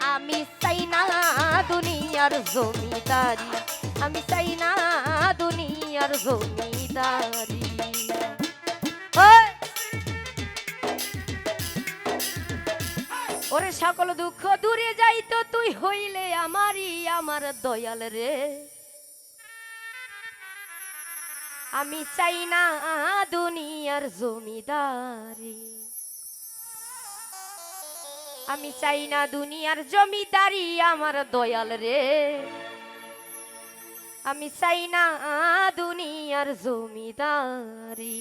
আমি চাই না দুনিয়ার জমিদারি। আমি চাই না দুনিয়ার জমিদারি! ওরে সকল দুঃখ দূরে যাইতো তুই হইলে আমারই আমার দয়াল রে। আমি চাই না দুনিয়ার জমিদারি। আমি চাই না দুনিয়ার জমিদারি আমার দয়াল রে। আমি চাই না দুনিয়ার জমিদারি।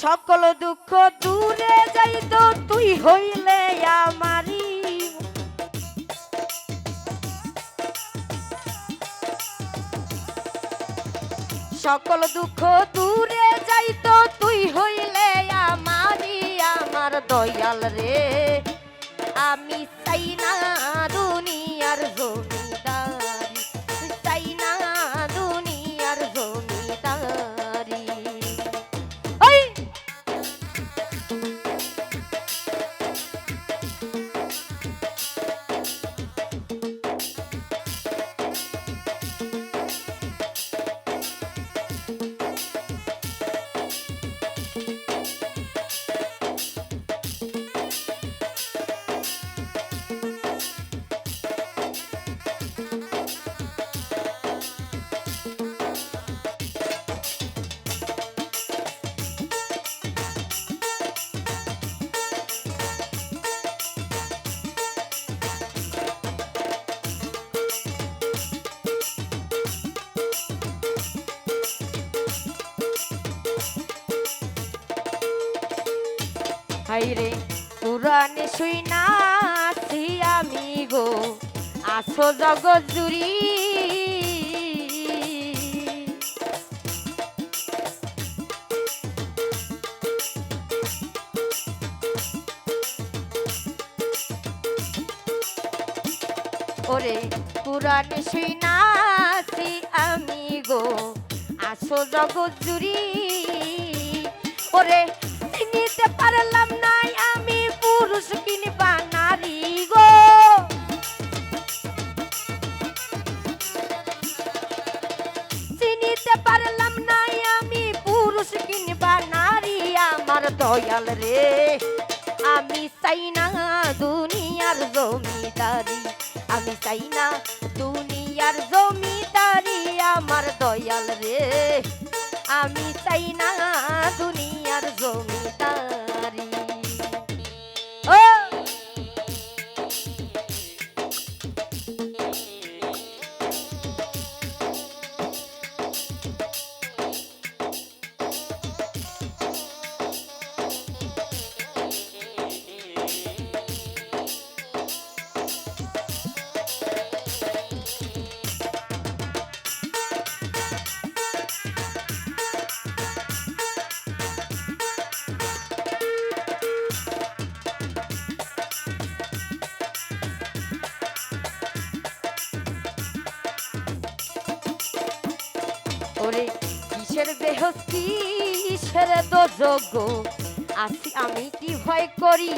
সকল দুঃখ দূরে যাইত তুই হইলে আমারি। সকল দুঃখ দূরে যাইত তুই হইলে আমারি। দয়াল রে। আমি চাই না হাইরে, পুরাণে শুই নাছি আমি গো। আসো জগৎ জুড়ি। ওরে, পুরাণে শুই নাছি আমি গো। আসো জগৎ জুড়ি। ওরে, চিনিতে পারলাম দয়াল রে। আমি চাই না দুনিয়ার জমিদারি। আমি চাই না দুনিয়ার জমিদারি আমার দয়াল ওরে কিসের দেহ, কিসের দোযোগ্য আসি আমি কি ভয় করি?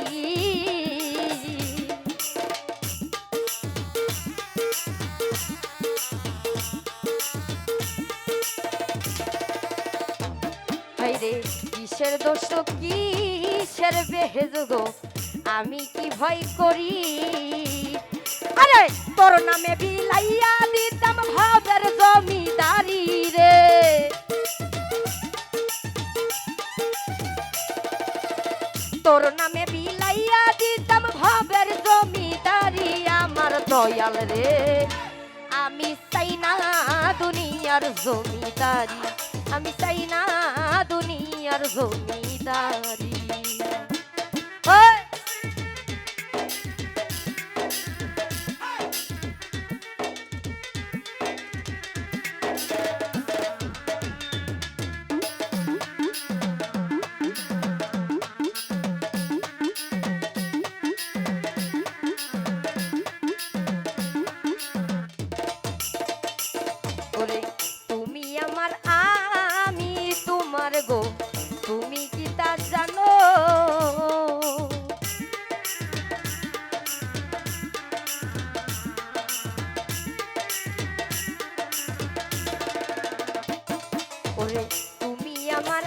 হাইরে কিসের দোষ, কিসের বেহেযোগ আমি কি ভয় করি? আরে, তোর নামে বিলাইয়া দিতাম ভাবের দয়াল রে আমি চাই না দুনিয়ার জমিদারি আমি চাই না দুনিয়ার জমিদারি। রে তুমি আমার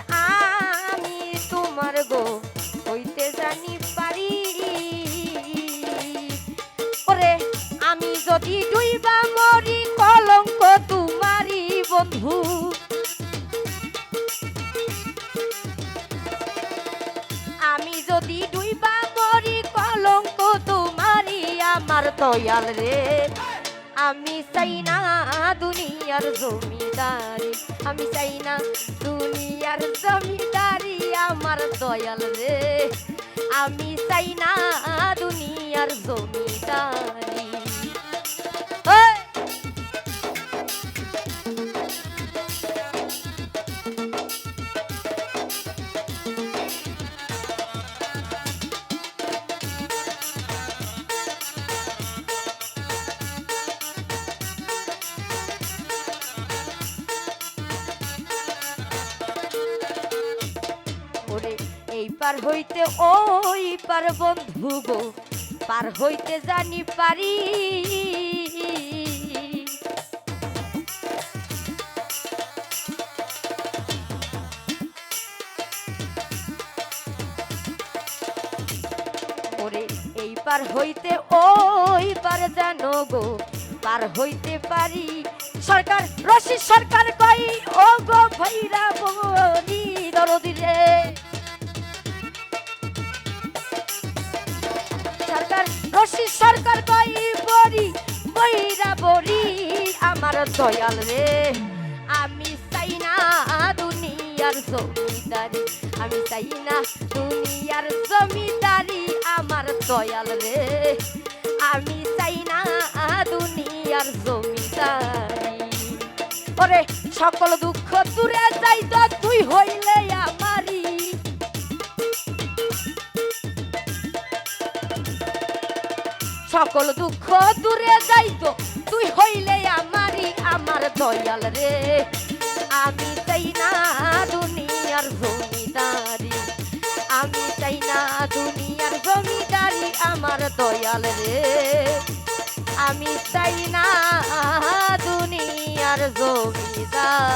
আমি তোমার গো, হইতে জানি পারি। ওরে, আমি যদি ডুইবা মরি, কলঙ্ক তোমারই বন্ধু। আমি যদি ডুইবা মরি, কলঙ্ক তোমারই আমার দয়াল রে। আমি চাই না দুনিয়ার জমিদারি, আমি চাই না দুনিয়ার জমিদারি আমার দয়াল রে। আমি চাই না দুনিয়ার জমিদারি। পার হইতে ওই পার বন্ধু গো, পার হইতে জানি পারি। ওরে, এই পার হইতে ওই পার জানো গো, পার হইতে পারি। সরকার, রশি সরকার কই? ও গো ভৈরা বলি দরদি রে দয়াল রে আমি চাই না দুনিয়ার জমিদারি, আমি চাই না দুনিয়ার জমিদারি আমার দয়াল রে আমি চাই না দুনিয়ার জমিদারি। ওরে, সকল দুঃখ দূরে যাই তো তুই হইলে আমারি সকল দুঃখ দূরে যাইতো তুই হইলে আমারই আমার দয়াল রে। আমি চাই না দুনিয়ার জমিদারি। আমি চাই না দুনিয়ার জমিদারি আমার দয়াল রে। আমি চাই না দুনিয়ার জমিদারি।